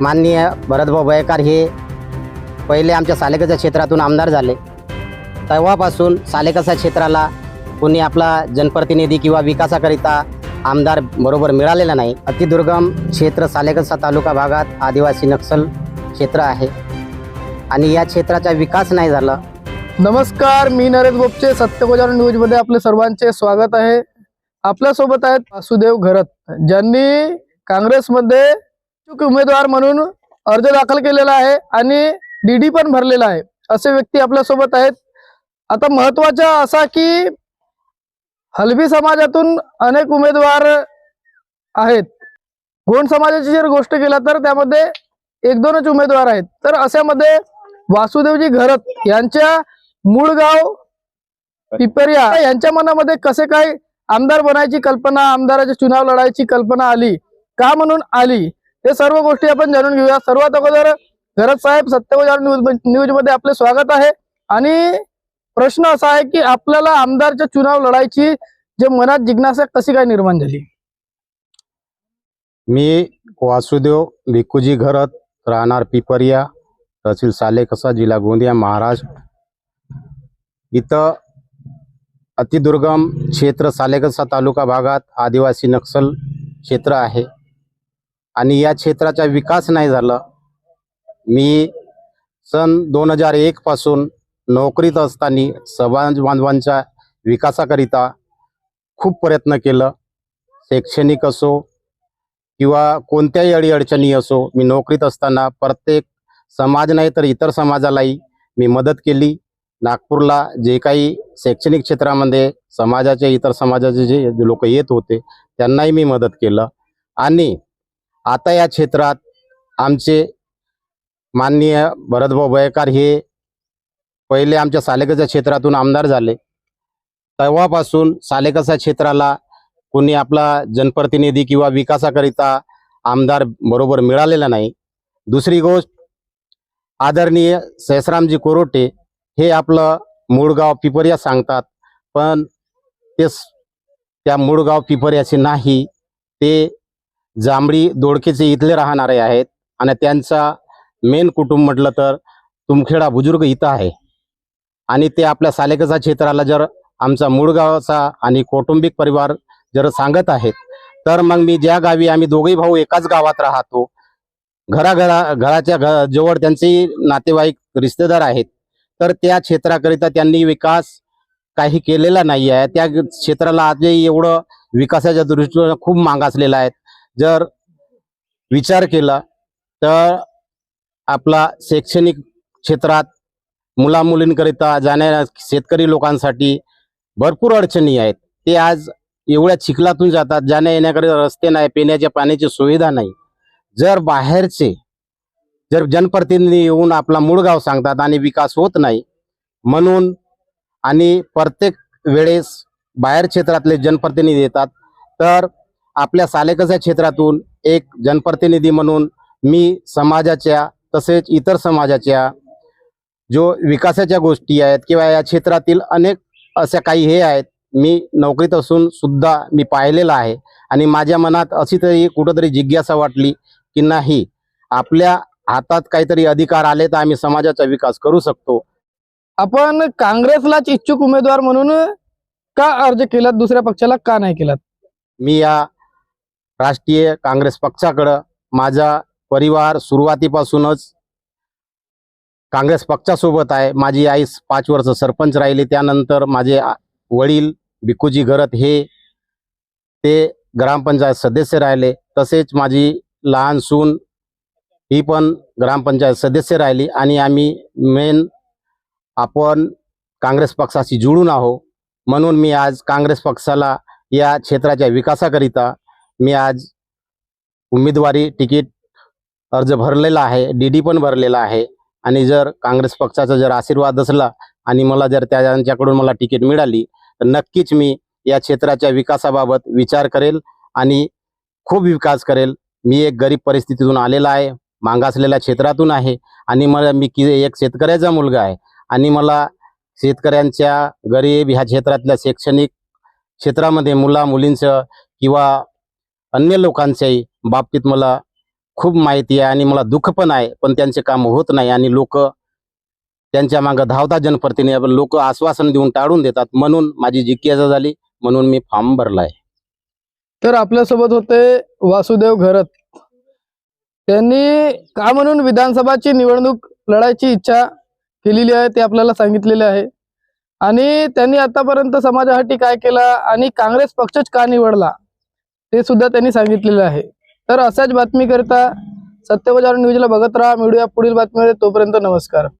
माननीय भरतभाऊ बयकार हे पहिले आमच्या सालेकसा क्षेत्रातून आमदार झाले. तेव्हापासून सालेकसा क्षेत्राला कोणी आपला जनप्रतिनिधी किंवा विकासाकरिता आमदार बरोबर मिळालेला नाही. अतिदुर्गम क्षेत्र सालेकसा तालुका भागात आदिवासी नक्षल क्षेत्र आहे. आणि या क्षेत्राचा विकास नाही झाला. नमस्कार मी नरेश बोपचे सत्यगोजार न्यूजमध्ये आपले सर्वांचे स्वागत आहे. आपल्यासोबत आहेत वासुदेव घरत. ज्यांनी काँग्रेसमध्ये उमेदवार म्हणून अर्ज दाखल केलेला आहे आणि डीडी पण भरलेला आहे. असे व्यक्ती आपल्यासोबत आहेत. आता महत्त्वाचा असा की हलबी समाजातून अनेक उमेदवार आहेत. गोंड समाजाची जर गोष्ट केला तर त्यामध्ये एक दोनच उमेदवार आहेत. तर अशामध्ये वासुदेवजी घरत यांच्या मूळ गाव पिपरिया यांच्या मनामध्ये कसे काय आमदार बनायची कल्पना आमदाराचे चुनाव लढायची कल्पना आली? का म्हणून आली? हे सर्व गोष्टी आपण जाणून घेऊया. सर्वात अगोदर घरत साहेब सत्यगोजार न्यूज न्यूजमध्ये आपले स्वागत आहे. आणि प्रश्न असा आहे की आपल्याला आमदारच्या चुनाव लढायची जे मनात जिज्ञासा कशी काय निर्माण झाली? मी वासुदेव भिक्कूजी घरत राहणार पिपरिया तहसील सालेकसा जिल्हा गोंदिया महाराष्ट्र. इथं अतिदुर्गम क्षेत्र सालेकसा तालुका भागात आदिवासी नक्षल क्षेत्र आहे. आणि या क्षेत्राचा विकास नाही झाला मी सन दोन हजार एक पासून नोकरीत असताना समाज बांधवांच्या विकासाकरिता खूप प्रयत्न केलं. शैक्षणिक असो किंवा कोणत्याही अडीअडचणी असो मी नोकरीत असताना प्रत्येक समाज नाही तर इतर समाजालाही मी मदत केली. नागपूरला जे काही शैक्षणिक क्षेत्रामध्ये समाजाचे इतर समाजाचे जे लोक येत होते त्यांनाही मी मदत केलं. आणि आता या क्षेत्रात आमचे माननीय भरतभाऊ बयकार हे पहिले आमच्या सालेकसा क्षेत्रातून आमदार झाले. तेव्हापासून सालेकसा क्षेत्राला कोणी आपला जनप्रतिनिधी किंवा विकासाकरिता आमदार बरोबर मिळालेला नाही. दुसरी गोष्ट आदरणीय सहसरामजी कोरोटे हे आपलं मूळगाव पिपरिया सांगतात पण ते त्या मूळगाव पिपरियाचे नाही ते जांभळी दोडकेचे इथले राहणारे आहेत. आणि त्यांचा मेन कुटुंब म्हटलं तर तुमखेडा बुजुर्ग इथं आहे. आणि ते आपल्या सालेकसा क्षेत्राला जर आमचा मूळ गावाचा आणि कौटुंबिक परिवार जर सांगत आहेत तर मग मी ज्या गावी आम्ही दोघेही भाऊ एकाच गावात राहतो. घराघरा घराच्या घ जवळ त्यांचे नातेवाईक रिश्तेदार आहेत. तर त्या क्षेत्राकरिता त्यांनी विकास काही केलेला नाही आहे त्या क्षेत्राला आजही एवढं विकासाच्या दृष्टीने खूप मागासलेला आहे. जर विचार केला तर आपला शैक्षणिक क्षेत्रात मुलामुलींकरिता जाणाऱ्या शेतकरी लोकांसाठी भरपूर अडचणी आहेत. ते आज एवढ्या चिखलातून जातात जाण्या येण्याकडे रस्ते नाही पिण्याच्या पाण्याची सुविधा नाही. जर बाहेरचे जर जनप्रतिनिधी येऊन आपला मूळ गाव सांगतात आणि विकास होत नाही म्हणून आणि प्रत्येक वेळेस बाहेर क्षेत्रातले जनप्रतिनिधी येतात तर आपल्या सालेकसा क्षेत्रातून एक जनप्रतिनिधी म्हणून मी समाजाच्या तसेच इतर समाजाच्या जो विकासाच्या गोष्टी आहेत किंवा या क्षेत्रातील अनेक अशा काही हे आहेत मी नोकरीत असून सुद्धा मी पाहिलेलं आहे. आणि माझ्या मनात अशी तरी कुठंतरी जिज्ञासा वाटली की नाही आपल्या हातात काहीतरी अधिकार आले तर आम्ही समाजाचा विकास करू शकतो. आपण काँग्रेसलाच इच्छुक उमेदवार म्हणून का अर्ज केलात दुसऱ्या पक्षाला का नाही केलात? मी या राष्ट्रीय काँग्रेस पक्षाकडं माझा परिवार सुरुवातीपासूनच काँग्रेस पक्षासोबत आहे. माझी आई पाच वर्ष सरपंच राहिली. त्यानंतर माझे वडील भिकुजी घरत हे ते ग्रामपंचायत सदस्य राहिले. तसेच माझी लहान सून ही पण ग्रामपंचायत सदस्य राहिली आणि आम्ही मेन आपण काँग्रेस पक्षाशी जुळून आहो म्हणून मी आज काँग्रेस पक्षाला या क्षेत्राच्या विकासाकरिता मी आज उमेदवारी तिकीट अर्ज भरलेला आहे डी डी पण भरलेला आहे. आणि जर काँग्रेस पक्षाचा जर आशीर्वाद असला आणि मला जर त्यांच्याकडून मला तिकीट मिळाली तर नक्कीच मी या क्षेत्राच्या विकासाबाबत विचार करेल आणि खूप विकास करेल. मी एक गरीब परिस्थितीतून आलेला आहे मागासलेल्या क्षेत्रातून आहे आणि मला मी कि एक शेतकऱ्याचा मुलगा आहे. आणि मला शेतकऱ्यांच्या गरीब ह्या क्षेत्रातल्या शैक्षणिक क्षेत्रामध्ये मुला मुलींचं किंवा अन्य लोकांच्याही बाबतीत मला खूप माहिती आहे आणि मला दुःख पण आहे पण त्यांचे काम होत नाही आणि लोक त्यांच्या मागं धावतात जनप्रतिनिधी. लोक आश्वासन देऊन टाळून देतात. म्हणून माझी जिज्ञासा झाली म्हणून मी फॉर्म भरला आहे तर आपल्यासोबत होते वासुदेव घरत. त्यांनी का म्हणून विधानसभाची निवडणूक लढायची इच्छा केलेली आहे ते आपल्याला सांगितलेले आहे. आणि त्यांनी आतापर्यंत समाजासाठी काय केलं आणि काँग्रेस पक्षच का निवडला? ते सुद्धा त्यांनी सांगितलेलं आहे. तर अशाच बातमीकरिता सत्यबजार न्यूजला बघत राहा. मिळूया पुढील बातमीमध्ये. तोपर्यंत नमस्कार.